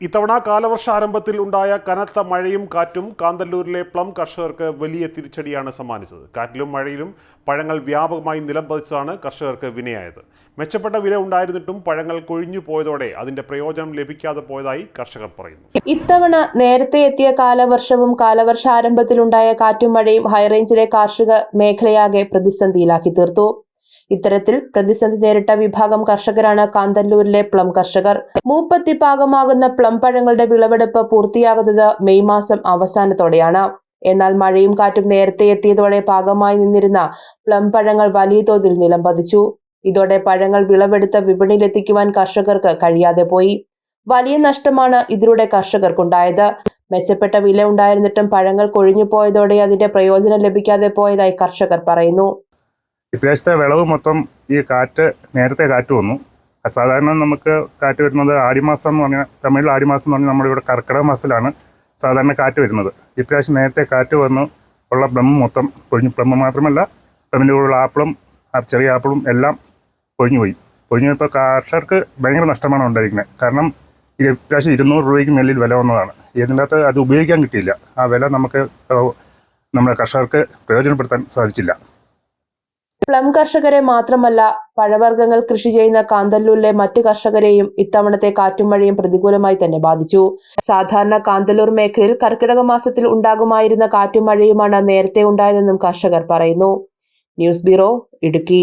ഇത്തവണ കാലവർഷാരംഭത്തിൽ ഉണ്ടായ കനത്ത മഴയും കാറ്റും കാന്തല്ലൂരിലെ പ്ലം കർഷകർക്ക് വലിയ തിരിച്ചടിയാണ് സമ്മാനിച്ചത്. കാറ്റിലും മഴയിലും പഴങ്ങൾ വ്യാപകമായി നിലം പതിച്ചതാണ് കർഷകർക്ക് വിനയായത്. മെച്ചപ്പെട്ട വില ഉണ്ടായിരുന്നിട്ടും പഴങ്ങൾ കൊഴിഞ്ഞു പോയതോടെ അതിന്റെ പ്രയോജനം ലഭിക്കാതെ പോയതായി കർഷകർ പറയുന്നു. ഇത്തവണ നേരത്തെ എത്തിയ കാലവർഷവും കാലവർഷാരംഭത്തിലുണ്ടായ കാറ്റും മഴയും ഹൈറേഞ്ചിലെ കാർഷിക മേഖലയാകെ പ്രതിസന്ധിയിലാക്കി തീർത്തു. ഇത്തരത്തിൽ പ്രതിസന്ധി നേരിട്ട വിഭാഗം കർഷകരാണ് കാന്തല്ലൂരിലെ പ്ലം കർഷകർ. മൂപ്പത്തി പാകമാകുന്ന പ്ലം പഴങ്ങളുടെ വിളവെടുപ്പ് പൂർത്തിയാകുന്നത് മെയ് മാസം അവസാനത്തോടെയാണ്. എന്നാൽ മഴയും കാറ്റും നേരത്തെ എത്തിയതോടെ പാകമായി നിന്നിരുന്ന പ്ലം പഴങ്ങൾ വലിയ തോതിൽ നിലം പതിച്ചു. ഇതോടെ പഴങ്ങൾ വിളവെടുത്ത് വിപണിയിലെത്തിക്കുവാൻ കർഷകർക്ക് കഴിയാതെ പോയി. വലിയ നഷ്ടമാണ് ഇതിലൂടെ കർഷകർക്കുണ്ടായത്. മെച്ചപ്പെട്ട വില ഉണ്ടായിരുന്നിട്ടും പഴങ്ങൾ കൊഴിഞ്ഞു പോയതോടെ അതിന്റെ പ്രയോജനം ലഭിക്കാതെ പോയതായി കർഷകർ പറയുന്നു. ഇപ്രാവശ്യത്തെ വിളവ് മൊത്തം ഈ കാറ്റ് നേരത്തെ കാറ്റ് വന്നു. സാധാരണ നമുക്ക് കാറ്റ് വരുന്നത് ആടിമാസം എന്ന് പറഞ്ഞാൽ തമിഴിൽ ആടിമാസം എന്ന് പറഞ്ഞാൽ നമ്മുടെ ഇവിടെ കർക്കിടക മാസത്തിലാണ് സാധാരണ കാറ്റ് വരുന്നത്. ഇപ്രാവശ്യം നേരത്തെ കാറ്റ് വന്നു ഉള്ള പ്ലം മൊത്തം പൊഴിഞ്ഞു. പ്ലം മാത്രമല്ല പ്ലമ്മിന്റെ കൂടെയുള്ള ആപ്പിളും ചെറിയ ആപ്പിളും എല്ലാം പൊഴിഞ്ഞു പോയി. പൊഴിഞ്ഞു പോയപ്പോൾ കർഷകർക്ക് ഭയങ്കര നഷ്ടമാണ് ഉണ്ടായിരിക്കുന്നത്. കാരണം ഇപ്രാവശ്യം ഇരുന്നൂറ് രൂപയ്ക്ക് മേലിൽ വില വന്നതാണ്. ഇതിന്റെ അകത്ത് അത് ഉപയോഗിക്കാൻ കിട്ടിയില്ല. ആ വില നമുക്ക് നമ്മുടെ കർഷകർക്ക് പ്രയോജനപ്പെടുത്താൻ സാധിച്ചില്ല. പ്ലം കർഷകരെ മാത്രമല്ല പഴവർഗങ്ങൾ കൃഷി ചെയ്യുന്ന കാന്തല്ലൂരിലെ മറ്റു കർഷകരെയും ഇത്തവണത്തെ കാറ്റും മഴയും പ്രതികൂലമായി തന്നെ ബാധിച്ചു. സാധാരണ കാന്തല്ലൂർ മേഖലയിൽ കർക്കിടക മാസത്തിൽ ഉണ്ടാകുമായിരുന്ന കാറ്റും മഴയുമാണ് നേരത്തെ ഉണ്ടായതെന്നും കർഷകർ പറയുന്നു. News bureau Idukki.